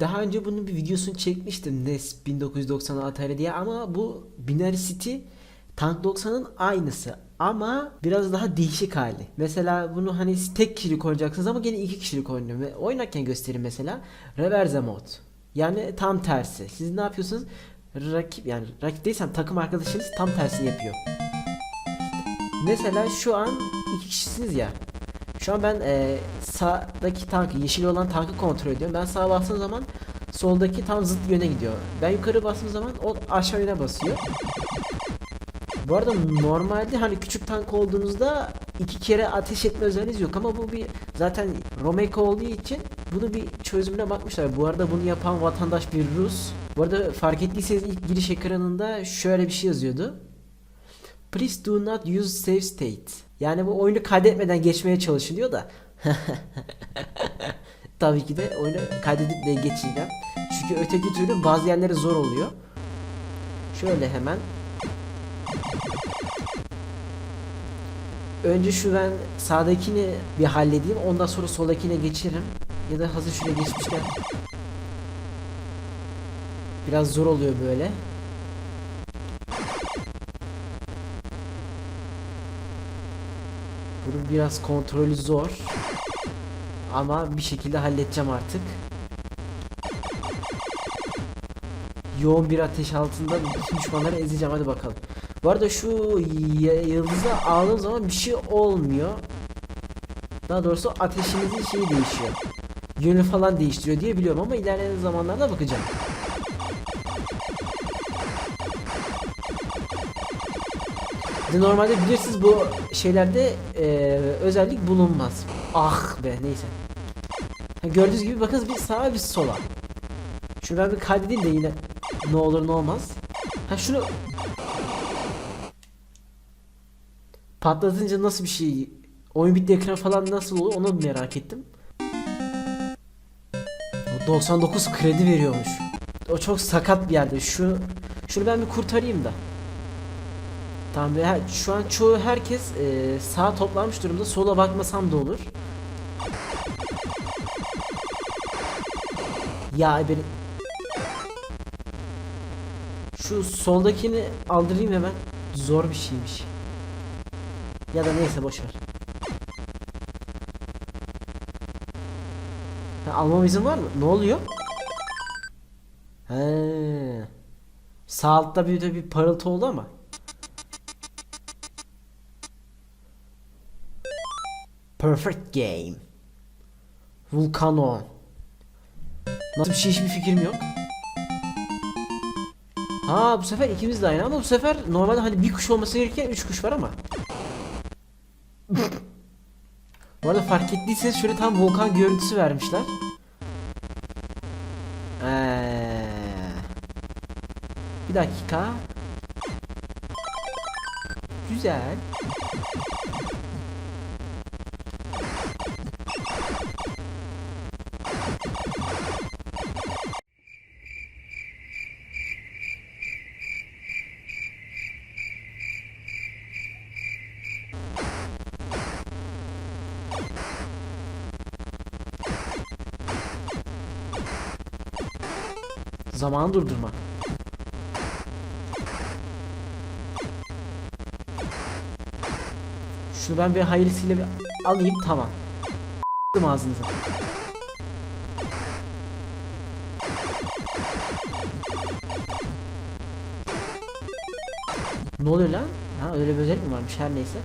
Daha önce bunun bir videosunu çekmiştim NES 1990 Atari diye ama bu Binary City Tank 90'ın aynısı ama biraz daha değişik hali. Mesela bunu hani tek kişilik oynayacaksınız ama gene iki kişilik oynuyor. Ve oynarken göstereyim mesela. Reverse mode. Yani tam tersi. Siz ne yapıyorsunuz? Rakip yani rakip değilsem takım arkadaşınız tam tersini yapıyor. Mesela şu an iki kişisiniz ya. Şu an ben e, sağdaki tankı, yeşil olan tankı kontrol ediyorum. Ben sağa bastığım zaman soldaki tam zıt yöne gidiyor. Ben yukarı bastığım zaman o aşağı yöne basıyor. Bu arada normalde hani küçük tank olduğunuzda iki kere ateş etme özelliğiniz yok ama bu bir zaten Romeko olduğu için bunu bir çözümüne bakmışlar. Bu arada bunu yapan vatandaş bir Rus. Bu arada fark ettiyseniz ilk giriş ekranında şöyle bir şey yazıyordu. Please do not use save state. Yani bu oyunu kaydetmeden geçmeye çalışılıyor da. Tabii ki de oyunu kaydedip de geçeceğim. Çünkü öteki türlü bazı yerleri zor oluyor. Şöyle hemen. Önce şu ben sağdakini bir halledeyim. Ondan sonra soldakine geçerim. Ya da hazır şuraya geçmişken. Biraz zor oluyor böyle. Bunun biraz kontrolü zor. Ama bir şekilde halledeceğim artık. Yoğun bir ateş altında düşmanları ezeceğim hadi bakalım. Bu arada şu y- yıldıza aldığım zaman bir şey olmuyor. Daha doğrusu ateşimizin şeyi değişiyor. Yönü falan değiştiriyor diye biliyorum ama ilerleyen zamanlarda bakacağım. Normalde bilirsiniz bu şeylerde eee, özellik bulunmaz. Ah be neyse. Gördüğünüz gibi bakın bir sağa bir sola. Şunu ben bir kaydedeyim de yine ne olur ne olmaz. Ha şunu patlatınca nasıl bir şey oyun bitti ekran falan nasıl olur onu merak ettim. O 99 kredi veriyormuş. O çok sakat bir yerde. Şu şunu ben bir kurtarayım da. Tamam ve şu an çoğu herkes e, sağa toplanmış durumda. Sola bakmasam da olur. Ya beni şu soldakini aldırayım hemen. Zor bir şeymiş. Ya da neyse boş ver. Ha, almam izin var mı? Ne oluyor? He. Sağ altta bir de bir parıltı oldu ama. Perfect game. Vulcano. Nasıl bir şey hiçbir fikrim yok. Ha bu sefer ikimiz de aynı ama bu sefer normalde hani bir kuş olması gerekirken üç kuş var ama. bu arada fark ettiyseniz şöyle tam volkan görüntüsü vermişler. Ee, bir dakika. Güzel. Zamanı durdurma. Şunu ben bir hayırlısıyla bir alayım tamam. A**dım ağzınıza. Ne oluyor lan? Ha öyle bir özellik mi varmış her neyse.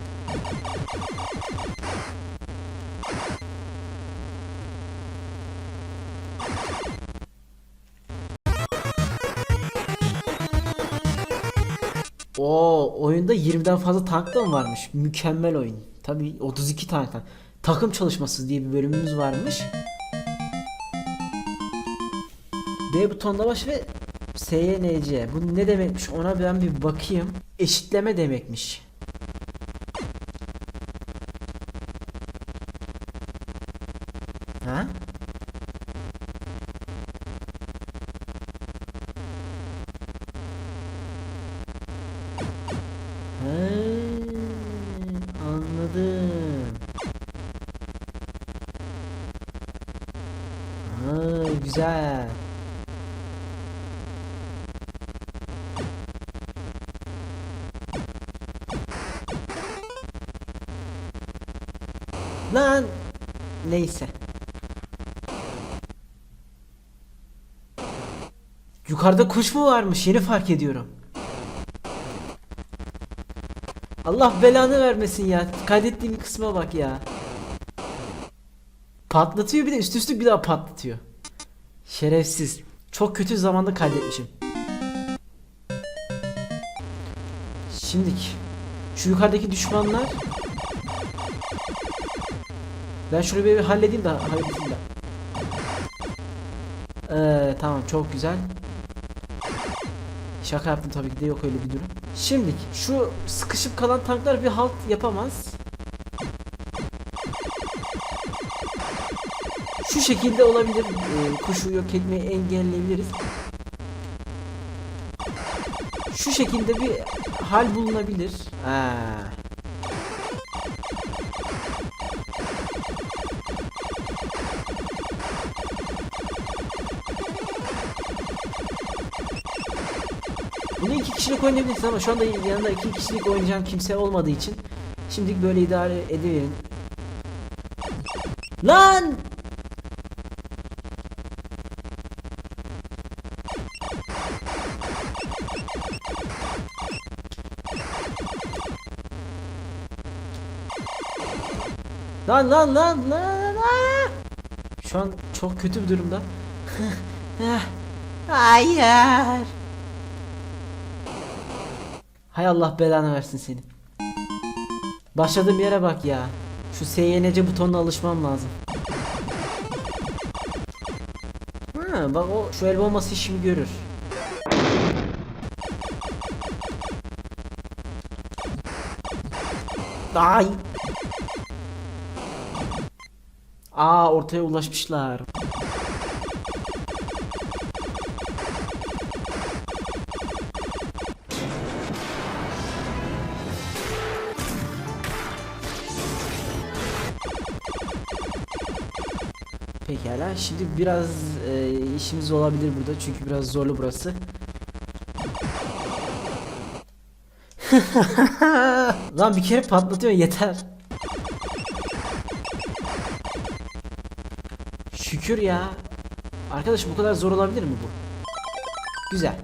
Oyunda 20'den fazla tank varmış? Mükemmel oyun. Tabii 32 tane tank. Takım çalışması diye bir bölümümüz varmış. B butonda baş ve SYNC. Bu ne demekmiş ona ben bir bakayım. Eşitleme demekmiş. Yukarıda kuş mu varmış? Yeni fark ediyorum. Allah belanı vermesin ya. Kaydettiğim kısma bak ya. Patlatıyor bir de üst üste bir daha patlatıyor. Şerefsiz. Çok kötü zamanda kaydetmişim. Şimdiki şu yukarıdaki düşmanlar ben şunu bir halledeyim de halledeyim de. Ee, tamam çok güzel. Şaka yaptım tabii ki de yok öyle bir durum. Şimdi şu sıkışıp kalan tanklar bir halt yapamaz. Şu şekilde olabilir. Ee, kuşu yok etmeyi engelleyebiliriz. Şu şekilde bir hal bulunabilir. Ha. Kişilik oynayabilirsiniz ama şu anda yanında iki kişilik oynayacağım kimse olmadığı için şimdilik böyle idare edeverin. Lan! Lan lan lan lan lan! Şu an çok kötü bir durumda. Hayır. Hay Allah belanı versin seni. Başladığım yere bak ya. Şu SYNC butonuna alışmam lazım. Ha, bak o şu el bombası işimi görür. Ay. Aa ortaya ulaşmışlar. Şimdi biraz e, işimiz olabilir burada çünkü biraz zorlu burası. Lan bir kere patlatıyor yeter. Şükür ya. Arkadaş bu kadar zor olabilir mi bu? Güzel.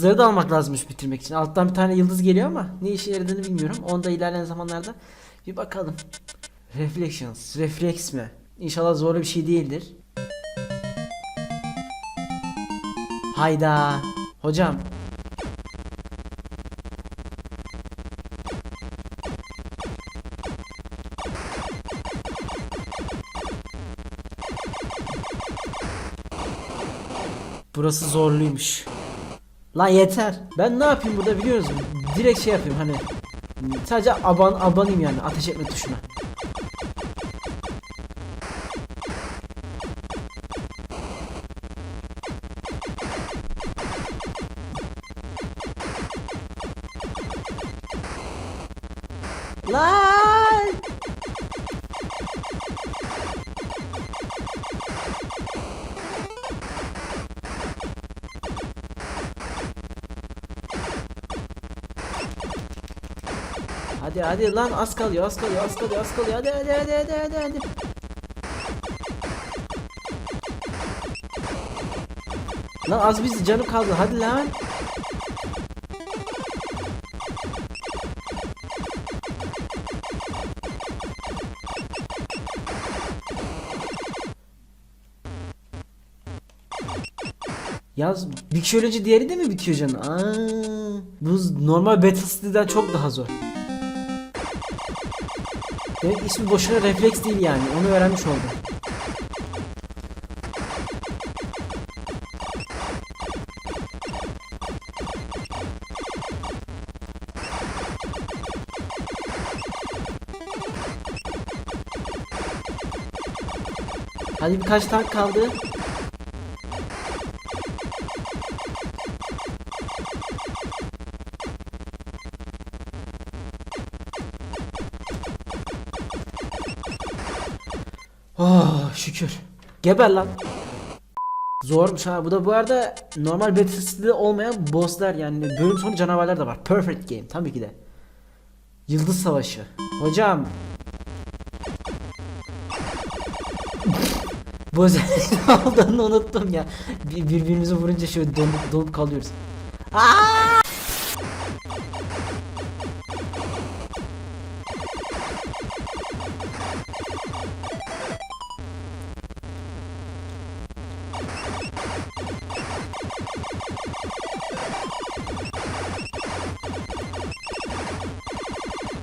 Yıldızları da almak lazımmış bitirmek için. Alttan bir tane yıldız geliyor ama ne işe yaradığını bilmiyorum. Onu da ilerleyen zamanlarda bir bakalım. Reflections. Reflex mi? İnşallah zorlu bir şey değildir. Hayda. Hocam. Burası zorluymuş. Lan yeter. Ben ne yapayım burada biliyor musun? Direkt şey yapayım hani. Sadece aban abanayım yani ateş etme tuşuna. Hadi hadi lan az kalıyor az kalıyor az kalıyor az kalıyor hadi hadi hadi hadi hadi hadi. Lan az biz canı kaldı hadi lan. Yaz bir kişi ölünce diğeri de mi bitiyor canı? Aa, bu normal Battle çok daha zor. Demek ismi boşuna refleks değil yani. Onu öğrenmiş oldum. Hadi birkaç tank kaldı. Geber lan. Zormuş ha. Bu da bu arada normal Battlefield'de olmayan bosslar yani bölüm sonu canavarlar da var. Perfect game tabii ki de. Yıldız Savaşı. Hocam. bu özelliğin unuttum ya. Bir, birbirimizi vurunca şöyle donup, donup kalıyoruz. Aa!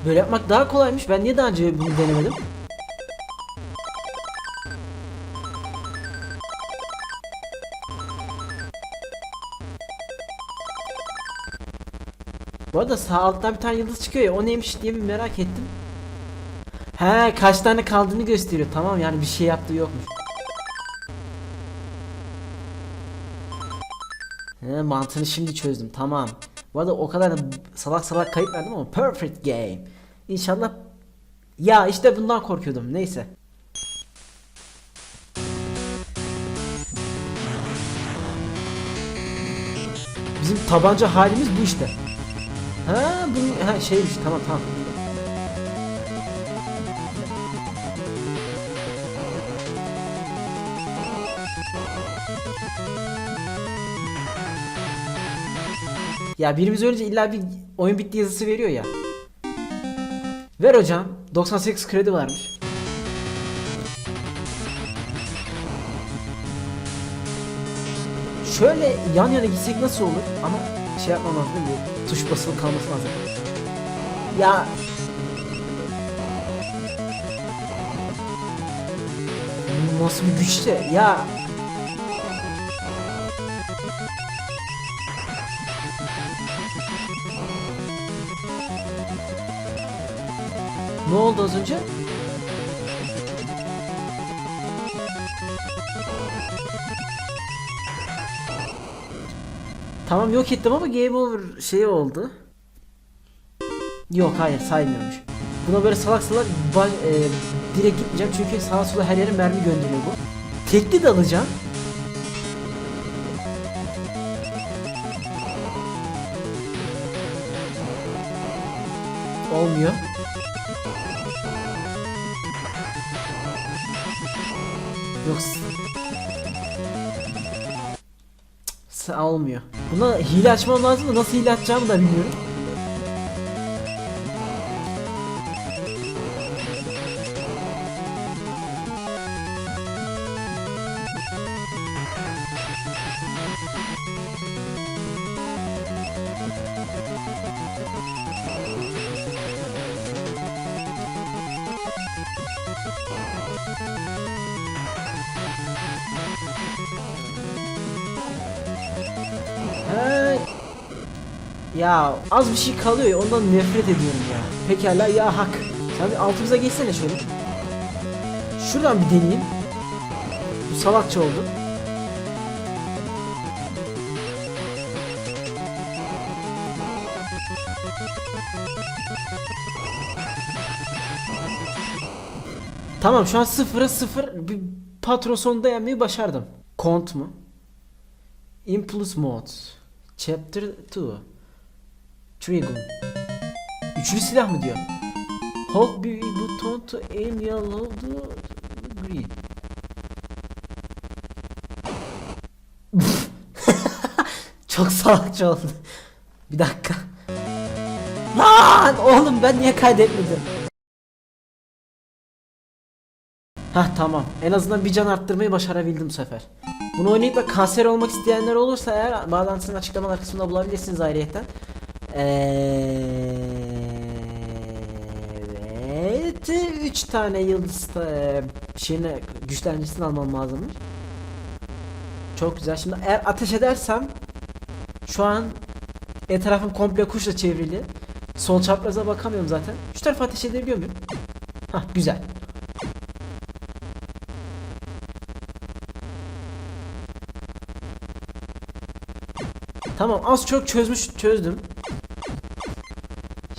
Böyle yapmak daha kolaymış. Ben niye daha önce bunu denemedim? Bu arada sağ alttan bir tane yıldız çıkıyor ya o neymiş diye bir merak ettim. He kaç tane kaldığını gösteriyor. Tamam yani bir şey yaptığı yokmuş. He, mantığını şimdi çözdüm. Tamam. Bu arada o kadar da salak salak kayıp verdim ama perfect game. İnşallah ya işte bundan korkuyordum. Neyse. Bizim tabanca halimiz bu işte. Ha bu ha şeymiş tamam tamam. Ya birimiz önce illa bir oyun bitti yazısı veriyor ya. Ver hocam. 98 kredi varmış. Şöyle yan yana gitsek nasıl olur? Ama şey yapmam lazım değil mi? Tuş basılı kalması lazım. Ya Nasıl bir güçte? Ya Ne oldu az önce? Tamam yok ettim ama game over şey oldu. Yok hayır saymıyormuş. Buna böyle salak salak ba- e, direkt gitmeyeceğim çünkü sağa sola her yere mermi gönderiyor bu. Tekli de alacağım. Olmuyor. Yok. S- olmuyor. Buna hile açmam lazım da nasıl hile açacağımı da bilmiyorum. Az bir şey kalıyor ya ondan nefret ediyorum ya. Pekala ya hak. Sen bir altımıza geçsene şöyle. Şuradan bir deneyeyim. Bu salakça oldu. Tamam şu an sıfıra sıfır bir patron sonunda başardım. Kont mu? Impulse Mode Chapter 2 Trigun Üçlü silah mı diyor? Hold bir buton to aim yellow to green Çok salakça oldu. Bir dakika. Lan oğlum ben niye kaydetmedim? Hah tamam. En azından bir can arttırmayı başarabildim bu sefer. Bunu oynayıp da kanser olmak isteyenler olursa eğer bağlantısının açıklamalar kısmında bulabilirsiniz ayrıyeten. Evet. 3 tane yıldız e, şeyine güçlenmesini almam lazımmış. Çok güzel. Şimdi eğer ateş edersem şu an etrafım komple kuşla çevrili. Sol çapraza bakamıyorum zaten. Şu tarafa ateş edebiliyor muyum? Hah güzel. Tamam az çok çözmüş çözdüm.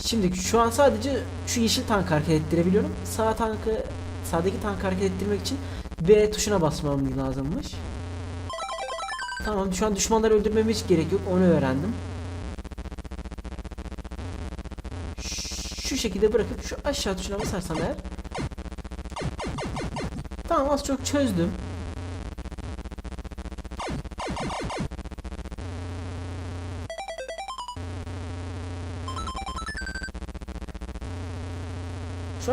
Şimdi şu an sadece şu yeşil tank hareket ettirebiliyorum. Sağ tankı sağdaki tankı hareket ettirmek için B tuşuna basmam lazımmış. Tamam şu an düşmanları öldürmeme hiç gerek yok onu öğrendim. Şu şekilde bırakıp şu aşağı tuşuna basarsam eğer Tamam az çok çözdüm.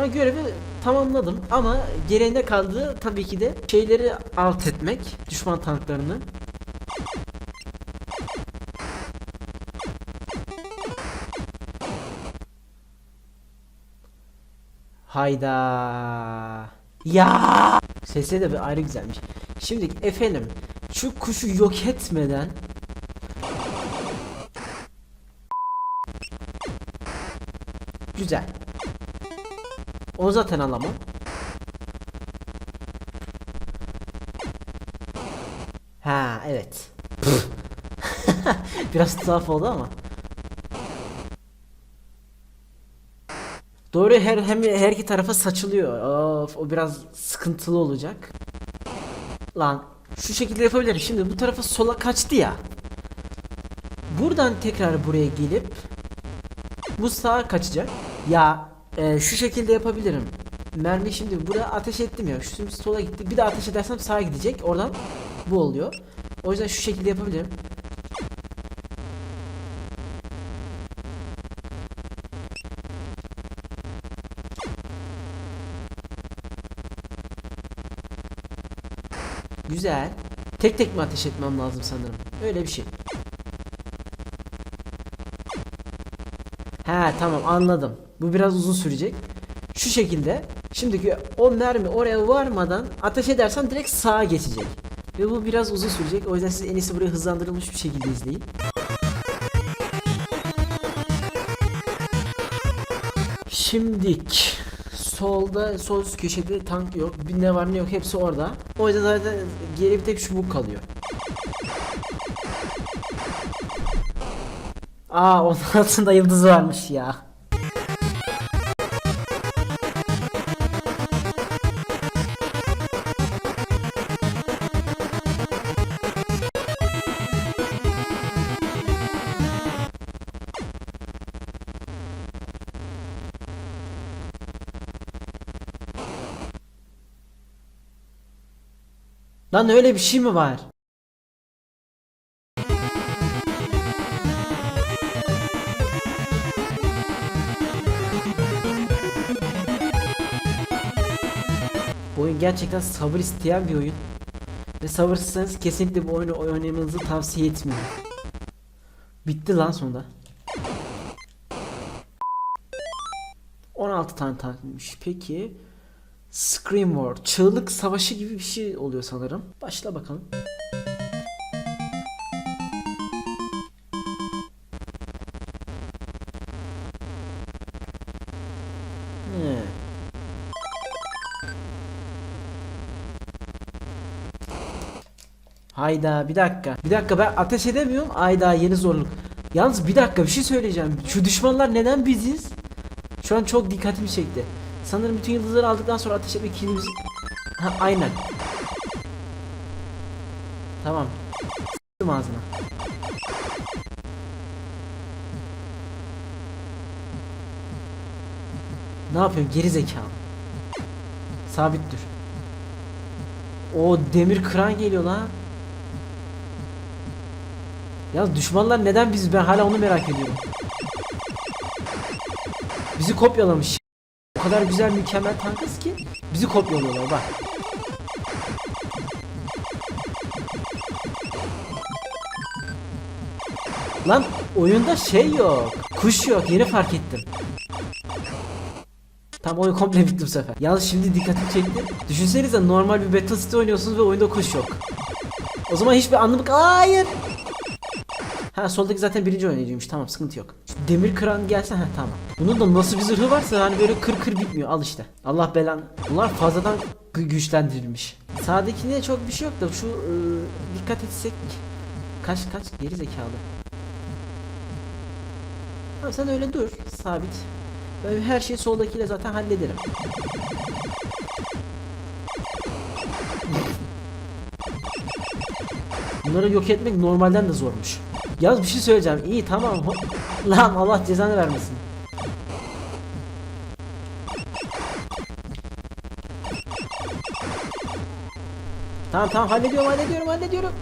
An görevi tamamladım ama gereğinde kaldığı tabii ki de şeyleri alt etmek, düşman tanklarını. Hayda. Ya. Sesi de bir ayrı güzelmiş. Şimdi efendim şu kuşu yok etmeden Güzel. O zaten alamam. Ha evet. Biraz tuhaf oldu ama. Doğru her hem her iki tarafa saçılıyor. Of o biraz sıkıntılı olacak. Lan şu şekilde yapabilirim. Şimdi bu tarafa sola kaçtı ya. Buradan tekrar buraya gelip bu sağa kaçacak. Ya e, şu şekilde yapabilirim. Mermi şimdi buraya ateş ettim ya. Şu sola gitti. Bir de ateş edersem sağa gidecek. Oradan bu oluyor. O yüzden şu şekilde yapabilirim. Güzel. Tek tek mi ateş etmem lazım sanırım. Öyle bir şey. He tamam anladım. Bu biraz uzun sürecek. Şu şekilde. Şimdiki o mermi oraya varmadan ateş edersen direkt sağa geçecek. Ve bu biraz uzun sürecek. O yüzden siz en iyisi burayı hızlandırılmış bir şekilde izleyin. Şimdik solda sol üst köşede tank yok. Bir ne var ne yok hepsi orada. O yüzden zaten geri bir tek şu bu kalıyor. Aa onun altında yıldız varmış ya. Lan öyle bir şey mi var? Bu oyun gerçekten sabır isteyen bir oyun. Ve sabırsızsanız kesinlikle bu oyunu oynamanızı tavsiye etmiyorum. Bitti lan sonunda. 16 tane tankmış. Peki Scream War, çığlık savaşı gibi bir şey oluyor sanırım. Başla bakalım. He. Hayda bir dakika. Bir dakika ben ateş edemiyorum. Ayda yeni zorluk. Yalnız bir dakika bir şey söyleyeceğim. Şu düşmanlar neden biziz? Şu an çok dikkatimi çekti. Sanırım bütün yıldızları aldıktan sonra ateş etmek kilimizi... Ha aynen. Tamam. S**tim ağzına. Ne yapıyorsun geri zekalı? Sabit dur. O demir kıran geliyor lan. Ya düşmanlar neden biz ben hala onu merak ediyorum. Bizi kopyalamış. Kadar güzel mükemmel tankız ki bizi kopyalıyorlar bak. Lan oyunda şey yok. Kuş yok. Yeni fark ettim. Tam oyun komple bitti bu sefer. Yalnız şimdi dikkatimi çekti. Düşünsenize normal bir Battle City oynuyorsunuz ve oyunda kuş yok. O zaman hiçbir anlamı... Hayır! Ha soldaki zaten birinci oynayıcıymış. Tamam sıkıntı yok. Demir kıran gelse ha tamam. Bunun da nasıl bir zırhı varsa hani böyle kır kır bitmiyor. Al işte. Allah belan. Bunlar fazladan gü- güçlendirilmiş. Sağdakinde çok bir şey yok da şu ıı, dikkat etsek kaç kaç geri zekalı. Tamam sen öyle dur sabit. Ben her şeyi soldakiyle zaten hallederim. Bunları yok etmek normalden de zormuş. Yalnız bir şey söyleyeceğim. İyi tamam. Lan Allah cezanı vermesin. Tamam tamam hallediyorum hallediyorum hallediyorum.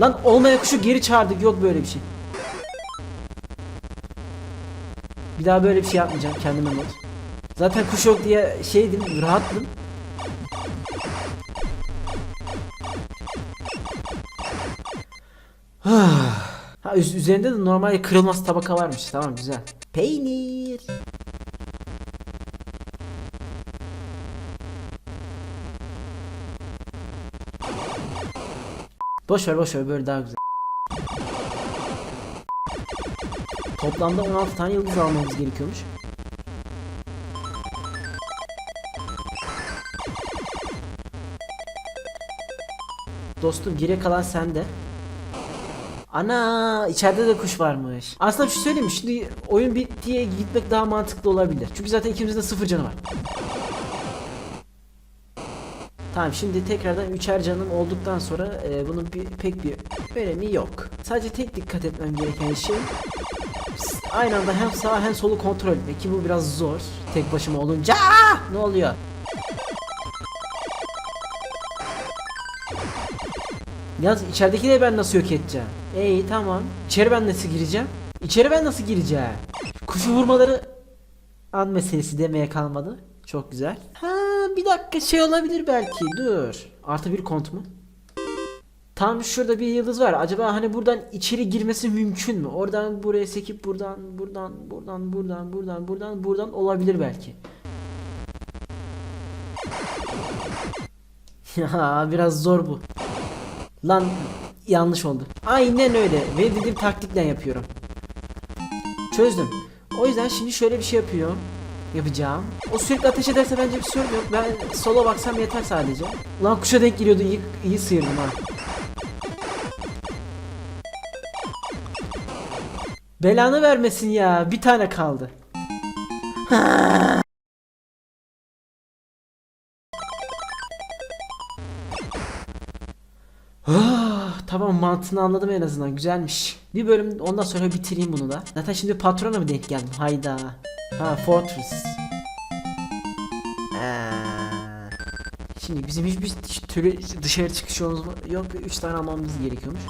Lan olmaya kuşu geri çağırdık yok böyle bir şey. Bir daha böyle bir şey yapmayacağım kendime not. Zaten kuş yok diye şeydim rahattım. ha üz- üzerinde de normal kırılmaz tabaka varmış tamam güzel. Peynir. Boş ver boş ver böyle daha güzel. Toplamda 16 tane yıldız almamız gerekiyormuş. Dostum geriye kalan sende. Ana içeride de kuş varmış. Aslında bir şey söyleyeyim mi? Şimdi oyun bittiye gitmek daha mantıklı olabilir. Çünkü zaten ikimizin de sıfır canı var. Tamam şimdi tekrardan üçer canım olduktan sonra e, bunun bir, pek bir önemi yok. Sadece tek dikkat etmem gereken şey aynı anda hem sağ hem solu kontrol etmek ki bu biraz zor tek başıma olunca. Aa! Ne oluyor? Yalnız içeridekileri ben nasıl yok edeceğim? İyi tamam. İçeri ben nasıl gireceğim? İçeri ben nasıl gireceğim? Kuşu vurmaları an meselesi demeye kalmadı. Çok güzel. Ha bir dakika şey olabilir belki. Dur. Artı bir kont mu? Tam şurada bir yıldız var. Acaba hani buradan içeri girmesi mümkün mü? Oradan buraya sekip buradan buradan buradan buradan buradan buradan buradan olabilir belki. Ya biraz zor bu. Lan yanlış oldu. Aynen öyle. Ve dediğim taktikle yapıyorum. Çözdüm. O yüzden şimdi şöyle bir şey yapıyor. Yapacağım. O sürekli ateş ederse bence bir sorun yok. Ben sola baksam yeter sadece. Lan kuşa denk geliyordu. İyi, iyi sıyırdım ha. Belanı vermesin ya. Bir tane kaldı. Ah, tamam mantığını anladım en azından güzelmiş. Bir bölüm ondan sonra bitireyim bunu da. Zaten şimdi patrona mı denk geldim? Hayda. Ha Fortress. Şimdi bizim hiçbir türlü dışarı çıkış yolumuz var- yok. 3 tane almamız gerekiyormuş.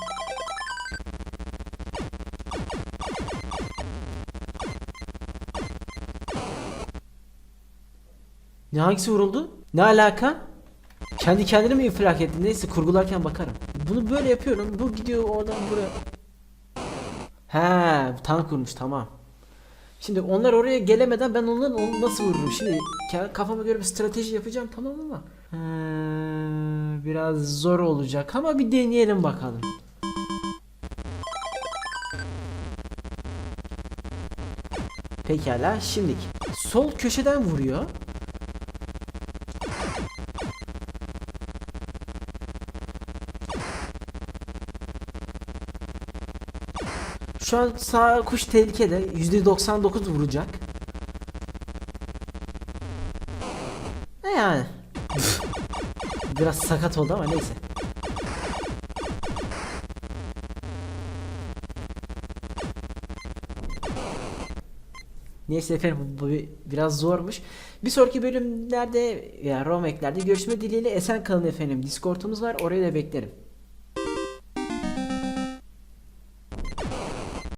Ne hangisi vuruldu? Ne alaka? Kendi kendine mi infilak ettin? Neyse kurgularken bakarım. Bunu böyle yapıyorum. Bu gidiyor oradan buraya. He, tank vurmuş tamam. Şimdi onlar oraya gelemeden ben onları onu nasıl vururum? Şimdi kafama göre bir strateji yapacağım tamam ama. He, biraz zor olacak ama bir deneyelim bakalım. Pekala şimdilik. Sol köşeden vuruyor. Şu an sağ kuş tehlikede. %99 vuracak. Ne yani? Biraz sakat oldu ama neyse. Neyse efendim bu bir- biraz zormuş. Bir sonraki bölümlerde ya Romeklerde görüşme dileğiyle esen kalın efendim. Discord'umuz var oraya da beklerim.